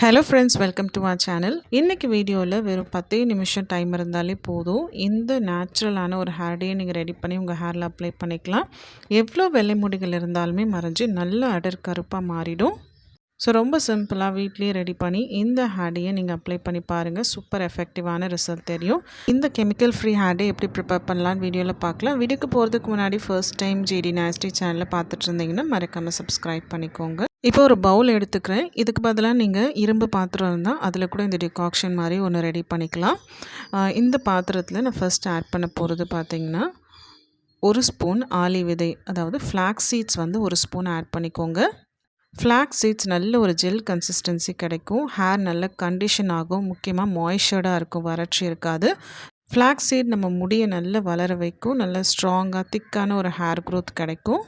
Hello friends welcome to our channel இன்றைக்கி வீடியோவில் வெறும் பத்தே நிமிஷம் டைம் இருந்தாலே போதும். இந்த நேச்சுரலான ஒரு ஹேர் டே நீங்கள் ரெடி பண்ணி உங்கள் ஹேரில் அப்ளை பண்ணிக்கலாம். எவ்வளோ வெள்ளை முடிகள் இருந்தாலுமே மறைஞ்சு நல்ல அடர் கருப்பாக மாறிடும். ஸோ ரொம்ப சிம்பிளாக வீட்லேயே ரெடி பண்ணி இந்த ஹேடியை நீங்கள் அப்ளை பண்ணி பாருங்கள் சூப்பர் எஃபெக்டிவான ரிசல்ட் தெரியும். இந்த கெமிக்கல் ஃப்ரீ ஹேடை எப்படி ப்ரிப்பேர் பண்ணலான்னு வீடியோவில் பார்க்கலாம். வீடியோக்கு போகிறதுக்கு முன்னாடி ஃபர்ஸ்ட் டைம் ஜிடி நாஸ்டி சேனலில் பார்த்துட்டு இருந்தீங்கன்னா மறக்காமல் சப்ஸ்கிரைப் பண்ணிக்கோங்க. இப்போ ஒரு பவுல் எடுத்துக்கிறேன். இதுக்கு பதிலாக நீங்கள் இரும்பு பாத்திரம் இருந்தால் அதில் கூட இந்த டிகாக்ஷன் மாதிரி ஒன்று ரெடி பண்ணிக்கலாம். இந்த பாத்திரத்தில் நான் ஃபர்ஸ்ட் ஆட் பண்ண போகிறது பார்த்தீங்கன்னா ஒரு ஸ்பூன் ஆலி விதை அதாவது ஃப்ளாக்ஸ் சீட்ஸ் வந்து ஒரு ஸ்பூன் ஆட் பண்ணிக்கோங்க. ஃப்ளாக் சீட்ஸ் நல்ல ஒரு ஜெல் கன்சிஸ்டன்சி கிடைக்கும். ஹேர் நல்ல கண்டிஷன் ஆகும். முக்கியமாக மாய்ஸ்சர்டாக இருக்கும். வறட்சி இருக்காது. ஃப்ளாக்ஸ் சீட் நம்ம முடியை நல்லா வளர வைக்கும். நல்ல ஸ்ட்ராங்காக திக்கான ஒரு ஹேர் க்ரோத் கிடைக்கும்.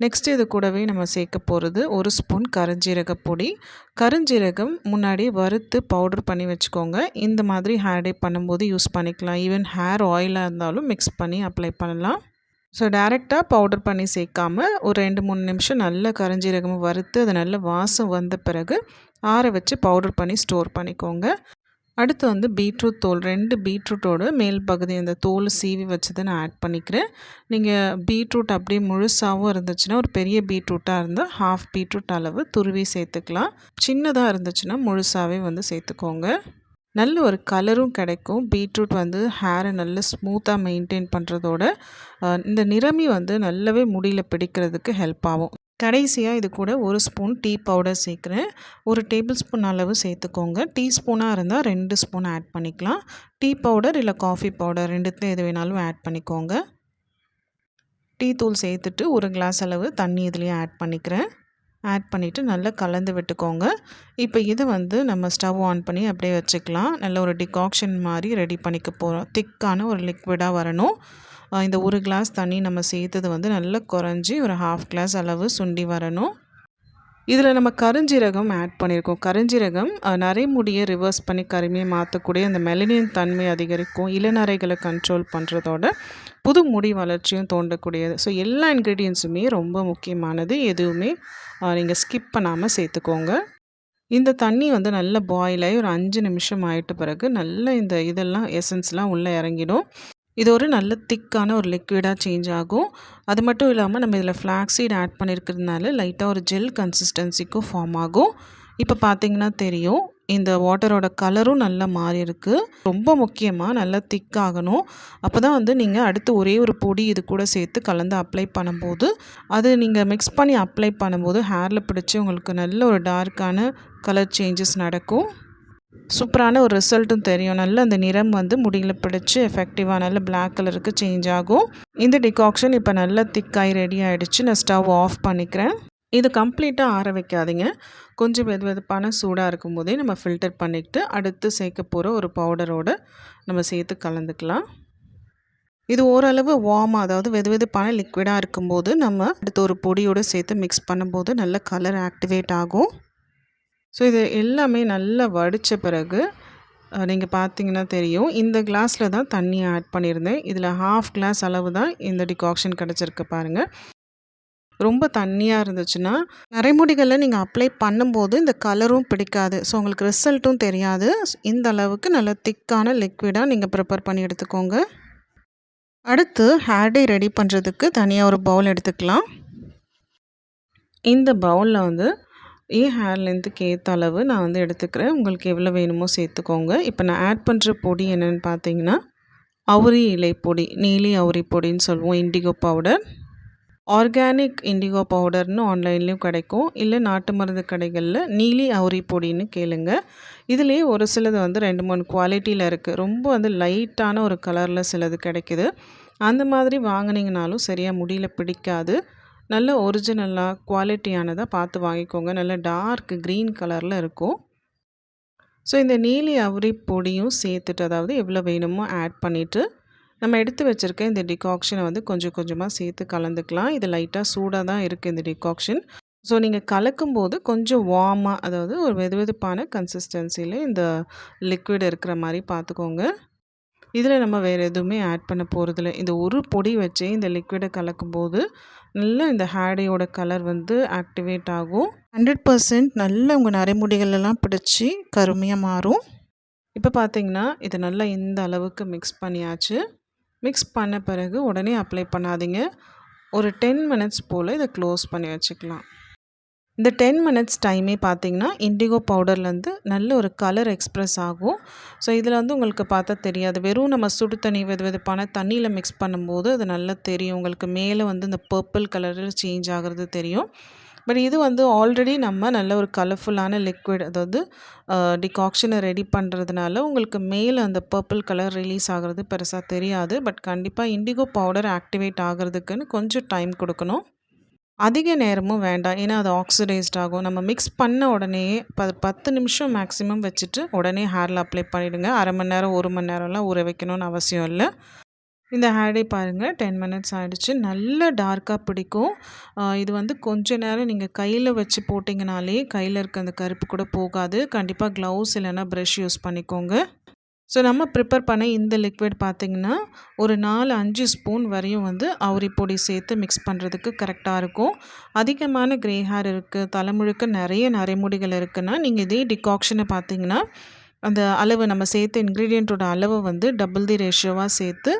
நெக்ஸ்ட் இது கூடவே நம்ம சேர்க்க போகிறது ஒரு ஸ்பூன் கருஞ்சீரக பொடி. கருஞ்சீரகம் முன்னாடி வறுத்து பவுடர் பண்ணி வச்சுக்கோங்க. இந்த மாதிரி ஹேர் டே பண்ணும்போது யூஸ் பண்ணிக்கலாம். ஈவன் ஹேர் ஆயிலாக இருந்தாலும் மிக்ஸ் பண்ணி அப்ளை பண்ணலாம். ஸோ டேரெக்டாக பவுடர் பண்ணி சேர்க்காம ஒரு ரெண்டு மூணு நிமிஷம் நல்ல கரஞ்சீரகமும் வறுத்து அது நல்ல வாசம் வந்த பிறகு ஆற வச்சு பவுடர் பண்ணி ஸ்டோர் பண்ணிக்கோங்க. அடுத்து வந்து பீட்ரூட் தோல் ரெண்டு பீட்ரூட்டோட மேல் பகுதி அந்த தோல் சீவி வச்சதை நான் ஆட் பண்ணிக்கிறேன். நீங்கள் பீட்ரூட் அப்படியே முழுசாகவும் இருந்துச்சுன்னா ஒரு பெரிய பீட்ரூட்டாக இருந்தால் ஹாஃப் பீட்ரூட் அளவு துருவி சேர்த்துக்கலாம். சின்னதாக இருந்துச்சுன்னா முழுசாகவே வந்து சேர்த்துக்கோங்க. நல்ல ஒரு கலரும் கிடைக்கும். பீட்ரூட் வந்து ஹேரை நல்ல ஸ்மூத்தாக மெயின்டைன் பண்ணுறதோட இந்த நிறமி வந்து நல்லாவே முடியில் பிடிக்கிறதுக்கு ஹெல்ப் ஆகும். கடைசியாக இது கூட ஒரு ஸ்பூன் டீ பவுடர் சேர்க்குறேன். ஒரு டேபிள் ஸ்பூன் அளவு சேர்த்துக்கோங்க. டீ ஸ்பூனாக இருந்தால் ரெண்டு ஸ்பூன் ஆட் பண்ணிக்கலாம். டீ பவுடர் இல்லை காஃபி பவுடர் ரெண்டுத்துல எது வேணாலும் ஆட் பண்ணிக்கோங்க. டீ தூள் சேர்த்துட்டு ஒரு கிளாஸ் அளவு தண்ணி இதுலேயே ஆட் பண்ணிக்கிறேன். ஆட் பண்ணிவிட்டு நல்லா கலந்து விட்டுக்கோங்க. இப்போ இது வந்து நம்ம ஸ்டவ் ஆன் பண்ணி அப்படியே வச்சுக்கலாம். நல்ல ஒரு டிகாக்ஷன் மாதிரி ரெடி பண்ணிக்க போகிறோம் திக்கான ஒரு லிக்விடாக வரணும். இந்த ஒரு கிளாஸ் தண்ணி நம்ம சேர்த்தது வந்து நல்லா குறைஞ்சி ஒரு ஹாஃப் கிளாஸ் அளவு சுண்டி வரணும். இதில் நம்ம கருஞ்சீரகம் ஆட் பண்ணியிருக்கோம். கருஞ்சீரகம் நரைமுடியை ரிவர்ஸ் பண்ணி கருமையை மாற்றக்கூடிய அந்த மெலனின் தன்மை அதிகரிக்கும். இளநரைகளை கண்ட்ரோல் பண்ணுறதோட புது முடி வளர்ச்சியும் தோண்டக்கூடியது ஸோ எல்லா இன்க்ரீடியன்ஸுமே ரொம்ப முக்கியமானது. எதுவுமே நீங்கள் ஸ்கிப் பண்ணாமல் சேர்த்துக்கோங்க. இந்த தண்ணி வந்து நல்ல பாயில் ஆகி ஒரு அஞ்சு நிமிஷம் ஆகிட்ட பிறகு நல்ல இந்த இதெல்லாம் எசன்ஸ்லாம் உள்ளே இறங்கிடும். இது ஒரு நல்ல திக்கான ஒரு லிக்விடாக சேஞ்ச் ஆகும். அது மட்டும் இல்லாமல் நம்ம இதில் ஃப்ளாக்ஸீட் ஆட் பண்ணியிருக்கிறதுனால லைட்டாக ஒரு ஜெல் கன்சிஸ்டன்சிக்கும் ஃபார்ம் ஆகும். இப்போ பார்த்தீங்கன்னா தெரியும் இந்த வாட்டரோட கலரும் நல்லா மாறி இருக்குது ரொம்ப முக்கியமாக நல்லா திக்காகணும் அப்போ தான் வந்து நீங்கள் அடுத்து ஒரே ஒரு பொடி இது கூட சேர்த்து கலந்து அப்ளை பண்ணும்போது அது நீங்கள் மிக்ஸ் பண்ணி அப்ளை பண்ணும்போது ஹேரில் பிடிச்சி உங்களுக்கு நல்ல ஒரு டார்க்கான கலர் சேஞ்சஸ் நடக்கும். சூப்பரான ஒரு ரிசல்ட்டும் தெரியும். நல்ல அந்த நிறம் வந்து முடியில் பிடிச்சி எஃபெக்டிவாக நல்ல பிளாக் கலருக்கு சேஞ்ச் ஆகும். இந்த டிகாக்ஷன் இப்போ நல்லா திக்காகி ரெடி ஆகிடுச்சு நான் ஸ்டவ் ஆஃப் பண்ணிக்கிறேன். இது கம்ப்ளீட்டாக ஆற வைக்காதீங்க. கொஞ்சம் வெது வெதுப்பான சூடாக இருக்கும்போதே நம்ம ஃபில்டர் பண்ணிக்கிட்டு அடுத்து சேர்க்க போகிற ஒரு பவுடரோடு நம்ம சேர்த்து கலந்துக்கலாம். இது ஓரளவு வார்ம் அதாவது வெது வெதுப்பான லிக்விடாக இருக்கும்போது நம்ம அடுத்து ஒரு பொடியோடு சேர்த்து மிக்ஸ் பண்ணும்போது நல்ல கலர் ஆக்டிவேட் ஆகும். ஸோ இது எல்லாமே நல்லா வடித்த பிறகு நீங்கள் பார்த்தீங்கன்னா தெரியும். இந்த கிளாஸில் தான் தண்ணி ஆட் பண்ணியிருந்தேன். இதில் ஹாஃப் கிளாஸ் அளவு தான் இந்த டிகாக்ஷன் கிடச்சிருக்கு பாருங்கள் ரொம்ப தண்ணியாக இருந்துச்சுன்னா நரைமுடிகளில் நீங்கள் அப்ளை பண்ணும்போது இந்த கலரும் பிடிக்காது. ஸோ உங்களுக்கு ரிசல்ட்டும் தெரியாது. இந்த அளவுக்கு நல்ல திக்கான லிக்விடாக நீங்கள் ப்ரிப்பேர் பண்ணி எடுத்துக்கோங்க. அடுத்து ஹேர் டே ரெடி பண்ணுறதுக்கு தனியாக ஒரு பவுல் எடுத்துக்கலாம். இந்த பவுலில் வந்து ஏன் ஹேர் லென்த்துக்கு ஏற்ற அளவு நான் வந்து எடுத்துக்கிறேன். உங்களுக்கு எவ்வளோ வேணுமோ சேர்த்துக்கோங்க. இப்போ நான் ஆட் பண்ணுற பொடி என்னென்னு பார்த்தீங்கன்னா அவுரி இலை பொடி நீலி அவுரி பொடின்னு சொல்லுவோம் இண்டிகோ பவுடர் ஆர்கானிக் இண்டிகோ பவுடர்னு ஆன்லைன்லேயும் கிடைக்கும். இல்லை நாட்டு மருந்து கடைகளில் நீலி அவுரி பொடின்னு கேளுங்க. இதுலேயே ஒரு சிலது வந்து ரெண்டு மூணு குவாலிட்டியில் இருக்குது ரொம்ப வந்து லைட்டான ஒரு கலரில் சிலது கிடைக்குது. அந்த மாதிரி வாங்கினீங்கனாலும் சரியாக முடியல பிடிக்காது. நல்ல ஒரிஜினலாக குவாலிட்டியானதாக பார்த்து வாங்கிக்கோங்க. நல்ல டார்க் க்ரீன் கலரில் இருக்கும். ஸோ இந்த நீலி அவரி பொடியும் சேர்த்துட்டு அதாவது எவ்வளோ வேணுமோ ஆட் பண்ணிவிட்டு நம்ம எடுத்து வச்சுருக்க இந்த டிகாக்ஷனை வந்து கொஞ்சம் கொஞ்சமாக சேர்த்து கலந்துக்கலாம். இது லைட்டாக சூடாக தான் இருக்குது இந்த டிகாக்ஷன் ஸோ நீங்கள் கலக்கும்போது கொஞ்சம் வார்மாக அதாவது ஒரு வெது வெதுப்பான கன்சிஸ்டன்சியில் இந்த லிக்விட் இருக்கிற மாதிரி பார்த்துக்கோங்க. இதில் நம்ம வேறு எதுவுமே ஆட் பண்ண போகிறதில்ல இந்த ஒரு பொடி வச்சே இந்த லிக்விடை கலக்கும்போது நல்லா இந்த ஹேடையோட கலர் வந்து ஆக்டிவேட் ஆகும். ஹண்ட்ரட் பர்சன்ட் நல்ல உங்கள் நரைமுடிகளெல்லாம் பிடிச்சி கருமையாக மாறும். இப்போ பார்த்தீங்கன்னா இதை நல்லா இந்த அளவுக்கு மிக்ஸ் பண்ணியாச்சு. மிக்ஸ் பண்ண பிறகு உடனே அப்ளை பண்ணாதீங்க. ஒரு டென் மினிட்ஸ் போல் இதை க்ளோஸ் பண்ணி வச்சுக்கலாம். இந்த டென் மினிட்ஸ் டைமே பார்த்தீங்கன்னா இண்டிகோ பவுடர்லேருந்து நல்ல ஒரு கலர் எக்ஸ்ப்ரெஸ் ஆகும். ஸோ இதில் வந்து உங்களுக்கு பார்த்தா தெரியாது. வெறும் நம்ம சுடு தண்ணி வெது வெதுப்பான தண்ணியில் மிக்ஸ் பண்ணும்போது அது நல்லா தெரியும். உங்களுக்கு மேலே வந்து இந்த பர்பிள் கலரில் சேஞ்ச் ஆகிறது தெரியும். பட் இது வந்து ஆல்ரெடி நம்ம நல்ல ஒரு கலர்ஃபுல்லான லிக்விட் அதாவது டிகாக்ஷனை ரெடி பண்ணுறதுனால உங்களுக்கு மேலே அந்த பர்பிள் கலர் ரிலீஸ் ஆகிறது பெருசாக தெரியாது. பட் கண்டிப்பாக இண்டிகோ பவுடர் ஆக்டிவேட் ஆகிறதுக்குன்னு கொஞ்சம் டைம் கொடுக்கணும். அதிக நேரமும் வேண்டாம். ஏன்னா அது ஆக்சிடைஸ்ட் ஆகும். நம்ம மிக்ஸ் பண்ண உடனே ப பத்து நிமிஷம் மேக்ஸிமம் வச்சுட்டு உடனே ஹேரில் அப்ளை பண்ணிவிடுங்க அரை மணி நேரம் ஒரு மணி நேரம்லாம் ஊற வைக்கணும்னு அவசியம் இல்லை. இந்த ஹேடே பாருங்கள் டென் மினிட்ஸ் ஆகிடுச்சு நல்ல டார்க்காக பிடிக்கும். இது வந்து கொஞ்ச நேரம் நீங்கள் கையில் வச்சு போட்டிங்கனாலே கையில் இருக்க அந்த கருப்பு கூட போகாது. கண்டிப்பாக க்ளவுஸ் இல்லைன்னா ப்ரஷ் யூஸ் பண்ணிக்கோங்க. ஸோ நம்ம ப்ரிப்பேர் பண்ண இந்த லிக்விட் பார்த்திங்கன்னா ஒரு நாலு அஞ்சு ஸ்பூன் வரையும் வந்து அவுரி பொடி சேர்த்து மிக்ஸ் பண்ணுறதுக்கு கரெக்டாக இருக்கும். அதிகமான க்ரே ஹேர் இருக்குது தலைமுழுக்க நிறைய நரைமுடிகள் இருக்குன்னா நீங்கள் இதே டிகாக்ஷனை பார்த்தீங்கன்னா அந்த அளவு நம்ம சேர்த்த இன்க்ரீடியண்ட்டோட அளவை வந்து டபுள் தி ரேஷியோவாக சேர்த்து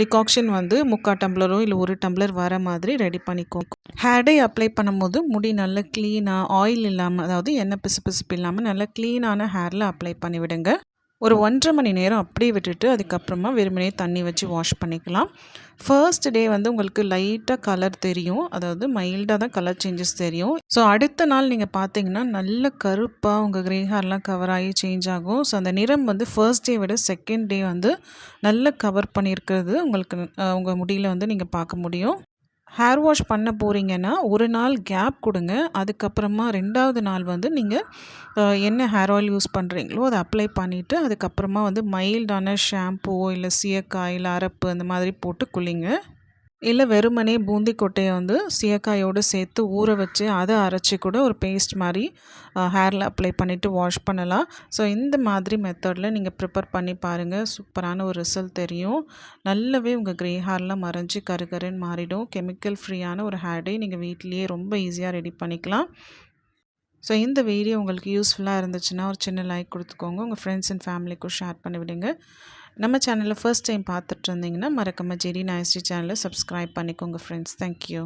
டிகாக்ஷன் வந்து முக்கால் டம்ளரோ இல்லை ஒரு டம்ளர் வர மாதிரி ரெடி பண்ணிக்கோ ஹேடை அப்ளை பண்ணும்போது முடி நல்லா க்ளீனாக ஆயில் இல்லாமல் அதாவது எண்ணெய் பிசு பிசுப்பு இல்லாமல் நல்லா க்ளீனான ஹேரில் அப்ளை பண்ணிவிடுங்க. ஒரு ஒன்றரை மணி நேரம் அப்படியே விட்டுட்டு அதுக்கப்புறமா வெறுமனே தண்ணி வச்சு வாஷ் பண்ணிக்கலாம். ஃபர்ஸ்ட் டே வந்து உங்களுக்கு லைட்டாக கலர் தெரியும். அதாவது மைல்டாக தான் கலர் சேஞ்சஸ் தெரியும். ஸோ அடுத்த நாள் நீங்கள் பார்த்தீங்கன்னா நல்ல கருப்பாக உங்கள் க்ரே ஹேர்லாம் கவர் ஆகி சேஞ்ச் ஆகும். ஸோ அந்த நிறம் வந்து ஃபர்ஸ்ட் டே விட செகண்ட் டே வந்து நல்ல கவர் பண்ணியிருக்கிறது உங்களுக்கு உங்கள் முடியில் வந்து நீங்கள் பார்க்க முடியும். ஹேர் வாஷ் பண்ண போகிறீங்கன்னா ஒரு நாள் கேப் கொடுங்க. அதுக்கப்புறமா ரெண்டாவது நாள் வந்து நீங்கள் என்ன ஹேர் ஆயில் யூஸ் பண்ணுறீங்களோ அதை அப்ளை பண்ணிவிட்டு அதுக்கப்புறமா வந்து மைல்டான ஷாம்பூவோ இல்லை சீயக்காய் இல்லை அரப்பு அந்த மாதிரி போட்டு குளிங்க. இல்லை வெறுமனே பூந்தி கொட்டையை வந்து சீயக்காயோடு சேர்த்து ஊற வச்சு அதை அரைச்சி கூட ஒரு பேஸ்ட் மாதிரி ஹேரில் அப்ளை பண்ணிவிட்டு வாஷ் பண்ணலாம். ஸோ இந்த மாதிரி மெத்தடில் நீங்கள் ப்ரிப்பேர் பண்ணி பாருங்கள் சூப்பரான ஒரு ரிசல்ட் தெரியும். நல்லாவே உங்கள் க்ரே ஹேர்லாம் மறைஞ்சி கருகருன்னு மாறிடும். கெமிக்கல் ஃப்ரீயான ஒரு ஹேர்டே நீங்கள் வீட்லேயே ரொம்ப ஈஸியாக ரெடி பண்ணிக்கலாம். ஸோ இந்த வீடியோ உங்களுக்கு யூஸ்ஃபுல்லாக இருந்துச்சுன்னா ஒரு சின்ன லைக் கொடுத்துக்கோங்க. உங்கள் ஃப்ரெண்ட்ஸ் அண்ட் ஃபேமிலிக்கும் ஷேர் பண்ணி விடுங்க நம்ம சேனலில் ஃபர்ஸ்ட் டைம் பார்த்துட்டு இருந்தீங்கன்னா மறக்காமல் ஜெரி நாயஸ்டி சேனலை சப்ஸ்கிரைப் பண்ணிக்கோங்க ஃப்ரெண்ட்ஸ் தேங்க்யூ